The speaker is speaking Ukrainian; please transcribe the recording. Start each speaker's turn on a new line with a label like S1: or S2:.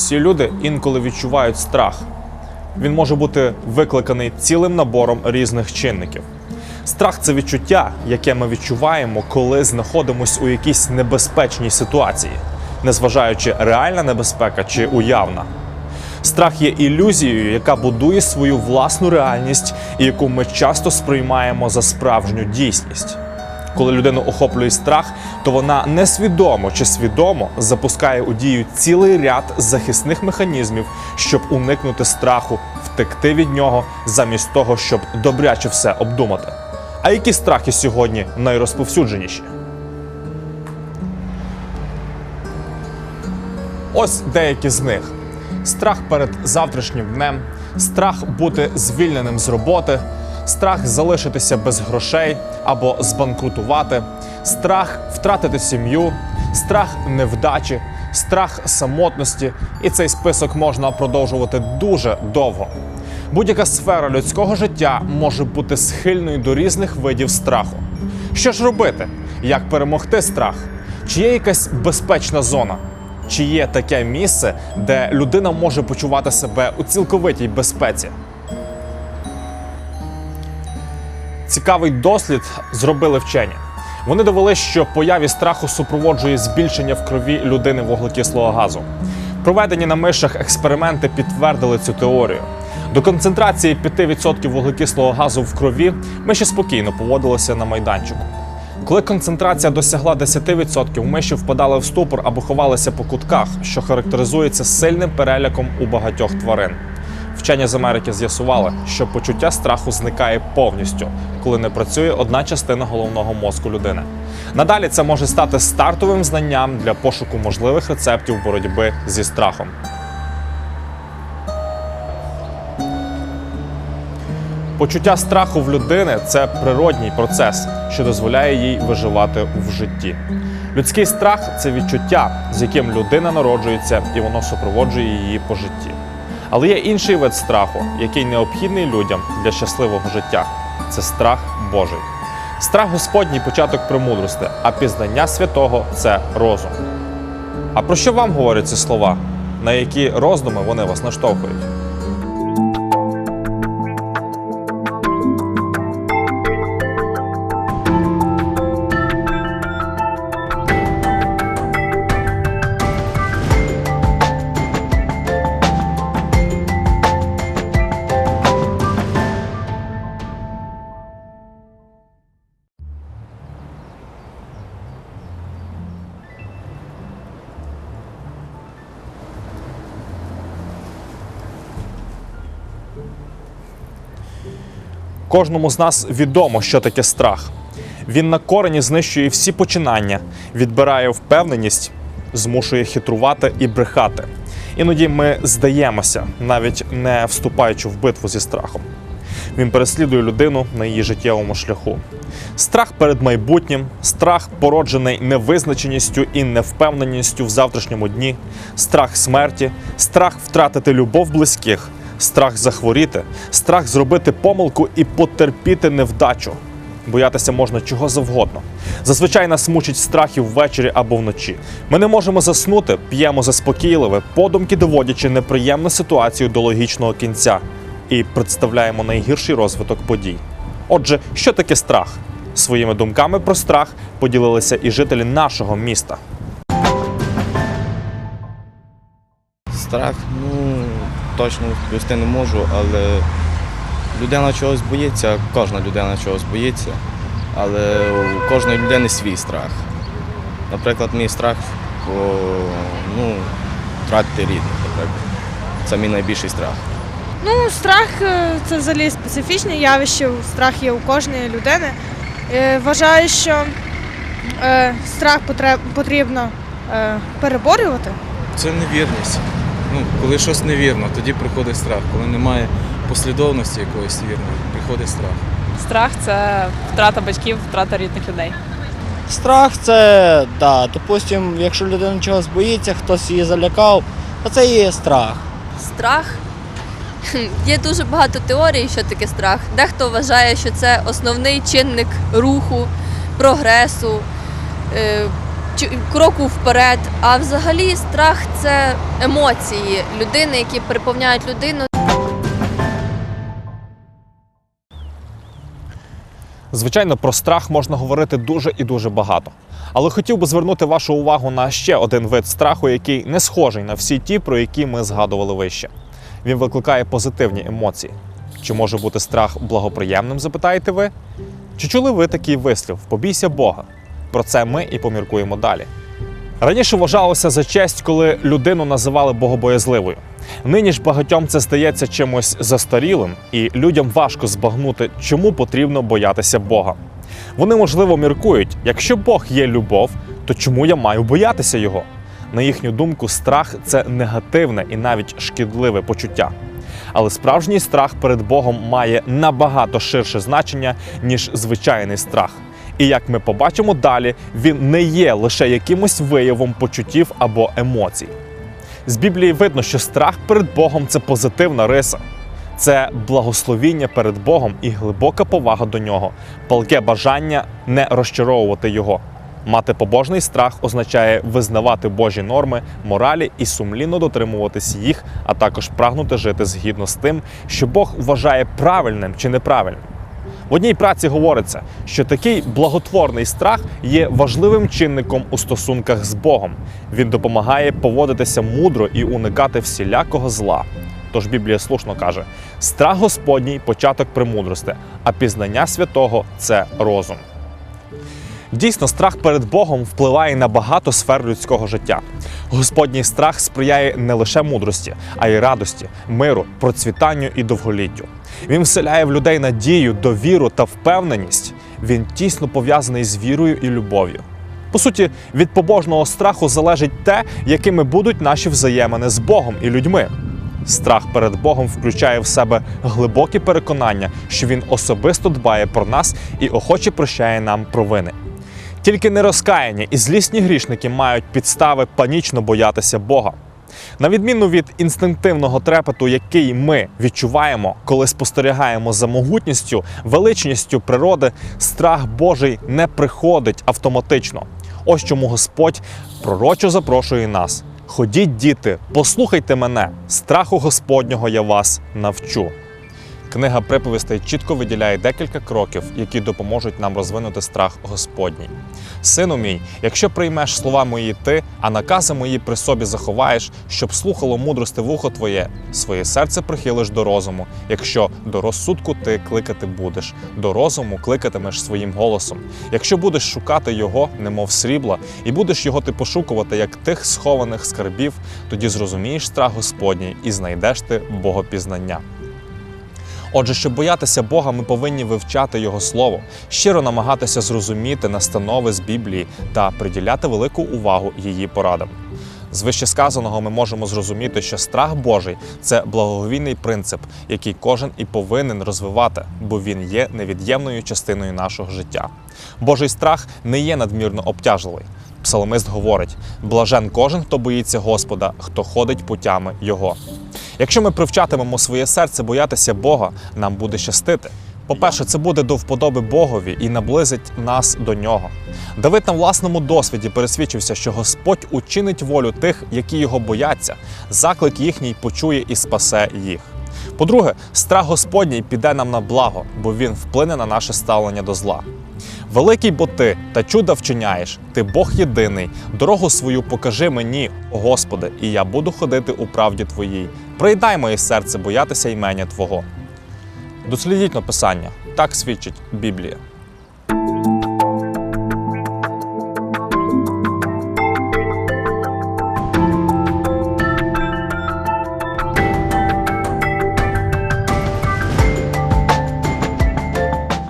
S1: Всі люди інколи відчувають страх. Він може бути викликаний цілим набором різних чинників. Страх це відчуття, яке ми відчуваємо, коли знаходимося у якійсь небезпечній ситуації, незважаючи реальна небезпека чи уявна. Страх є ілюзією, яка будує свою власну реальність і яку ми часто сприймаємо за справжню дійсність. Коли людину охоплює страх, то вона несвідомо чи свідомо запускає у дію цілий ряд захисних механізмів, щоб уникнути страху, втекти від нього, замість того, щоб добряче все обдумати. А які страхи сьогодні найрозповсюдженіші? Ось деякі з них: страх перед завтрашнім днем, страх бути звільненим з роботи, страх залишитися без грошей або збанкрутувати, страх втратити сім'ю, страх невдачі, страх самотності. І цей список можна продовжувати дуже довго. Будь-яка сфера людського життя може бути схильною до різних видів страху. Що ж робити? Як перемогти страх? Чи є якась безпечна зона? Чи є таке місце, де людина може почувати себе у цілковитій безпеці? Цікавий дослід зробили вчені. Вони довели, що появі страху супроводжує збільшення в крові людини вуглекислого газу. Проведені на мишах експерименти підтвердили цю теорію. До концентрації 5% вуглекислого газу в крові миші спокійно поводилися на майданчику. Коли концентрація досягла 10%, миші впадали в ступор або ховалися по кутках, що характеризується сильним переляком у багатьох тварин. Вчені з Америки з'ясували, що почуття страху зникає повністю, коли не працює одна частина головного мозку людини. Надалі це може стати стартовим знанням для пошуку можливих рецептів боротьби зі страхом. Почуття страху в людини це природній процес, що дозволяє їй виживати в житті. Людський страх це відчуття, з яким людина народжується, і воно супроводжує її по житті. Але є інший вид страху, який необхідний людям для щасливого життя це страх Божий. Страх Господній початок премудрости, а пізнання святого це розум. А про що вам говорять ці слова? На які роздуми вони вас наштовхують? Кожному з нас відомо, що таке страх. Він на корені знищує всі починання, відбирає впевненість, змушує хитрувати і брехати. Іноді ми здаємося, навіть не вступаючи в битву зі страхом. Він переслідує людину на її життєвому шляху. Страх перед майбутнім, страх, породжений невизначеністю і невпевненістю в завтрашньому дні, страх смерті, страх втратити любов близьких, страх захворіти, страх зробити помилку і потерпіти невдачу. Боятися можна чого завгодно. Зазвичай нас мучить страхи ввечері або вночі. Ми не можемо заснути, п'ємо заспокійливе, подумки доводячи неприємну ситуацію до логічного кінця і представляємо найгірший розвиток подій. Отже, що таке страх? Своїми думками про страх поділилися і жителі нашого міста.
S2: Страх, ну точно відповісти не можу, але людина чогось боїться, кожна людина чогось боїться, але у кожної людини свій страх. Наприклад, мій страх по, ну, втратити рідних. Це мій найбільший страх.
S3: Ну, страх е, це взагалі специфічне явище. Страх є у кожної людини. Е, Вважаю, що е, страх потрібно переборювати.
S4: Це невірність. Ну, коли щось невірно, тоді приходить страх. Коли немає послідовності якоїсь вірної, приходить страх.
S5: Страх це втрата батьків, втрата рідних людей.
S6: Страх це, да, допустим, якщо людина чогось боїться, хтось її залякав, то це і є страх.
S7: Страх. Є дуже багато теорій, що таке страх. Дехто вважає, що це основний чинник руху, прогресу, е, кроку вперед. А взагалі страх це емоції людини, які переповняють людину.
S1: Звичайно, про страх можна говорити дуже і дуже багато. Але хотів би звернути вашу увагу на ще один вид страху, який не схожий на всі ті, про які ми згадували вище. Він викликає позитивні емоції. Чи може бути страх благоприємним, запитаєте ви? Чи чули ви такий вислів Побійся Бога? Про це ми і поміркуємо далі. Раніше вважалося за честь, коли людину називали богобоязливою. Нині ж багатьом це здається чимось застарілим, і людям важко збагнути, чому потрібно боятися Бога. Вони, можливо, міркують, якщо Бог є любов, то чому я маю боятися його? На їхню думку, страх це негативне і навіть шкідливе почуття. Але справжній страх перед Богом має набагато ширше значення, ніж звичайний страх. І як ми побачимо далі, він не є лише якимось виявом почуттів або емоцій. З Біблії видно, що страх перед Богом це позитивна риса. Це благословіння перед Богом і глибока повага до нього, палке бажання не розчаровувати його. Мати побожний страх означає визнавати Божі норми, моралі і сумлінно дотримуватись їх, а також прагнути жити згідно з тим, що Бог вважає правильним чи неправильним. В одній праці говориться, що такий благотворний страх є важливим чинником у стосунках з Богом. Він допомагає поводитися мудро і уникати всілякого зла. Тож Біблія слушно каже: страх Господній початок премудрости, а пізнання святого це розум. Дійсно, страх перед Богом впливає на багато сфер людського життя. Господній страх сприяє не лише мудрості, а й радості, миру, процвітанню і довголіттю. Він вселяє в людей надію, довіру та впевненість. Він тісно пов'язаний з вірою і любов'ю. По суті, від побожного страху залежить те, якими будуть наші взаємини з Богом і людьми. Страх перед Богом включає в себе глибокі переконання, що він особисто дбає про нас і охоче прощає нам провини. Тільки нерозкаяні і злісні грішники мають підстави панічно боятися Бога. На відміну від інстинктивного трепету, який ми відчуваємо, коли спостерігаємо за могутністю, величністю природи, страх Божий не приходить автоматично. Ось чому Господь пророчо запрошує нас. Ходіть, діти, послухайте мене, страху Господнього я вас навчу. Книга приповістей чітко виділяє декілька кроків, які допоможуть нам розвинути страх Господній. Сину мій, якщо приймеш слова мої ти, а накази мої при собі заховаєш, щоб слухало мудрости вухо твоє, своє серце прихилиш до розуму. Якщо до розсудку ти кликати будеш, до розуму кликатимеш своїм голосом. Якщо будеш шукати його, немов срібла, і будеш його ти пошукувати, як тих схованих скарбів, тоді зрозумієш страх Господній і знайдеш ти богопізнання. Отже, щоб боятися Бога, ми повинні вивчати Його слово, щиро намагатися зрозуміти настанови з Біблії та приділяти велику увагу її порадам. З вищесказаного ми можемо зрозуміти, що страх Божий це благовійний принцип, який кожен і повинен розвивати, бо він є невід'ємною частиною нашого життя. Божий страх не є надмірно обтяжливий. Псаломист говорить: блажен кожен, хто боїться Господа, хто ходить путями Його. Якщо ми привчатимемо своє серце боятися Бога, нам буде щастити. По-перше, це буде до вподоби Богові і наблизить нас до нього. Давид на власному досвіді пересвідчився, що Господь учинить волю тих, які його бояться, заклик їхній почує і спасе їх. По-друге, страх Господній піде нам на благо, бо він вплине на наше ставлення до зла. Великий бо ти та чуда вчиняєш, ти Бог єдиний, дорогу свою покажи мені, Господи, і я буду ходити у правді Твоїй. Приїдай моє серце боятися імення Твого. Дослідіть написання, так свідчить Біблія.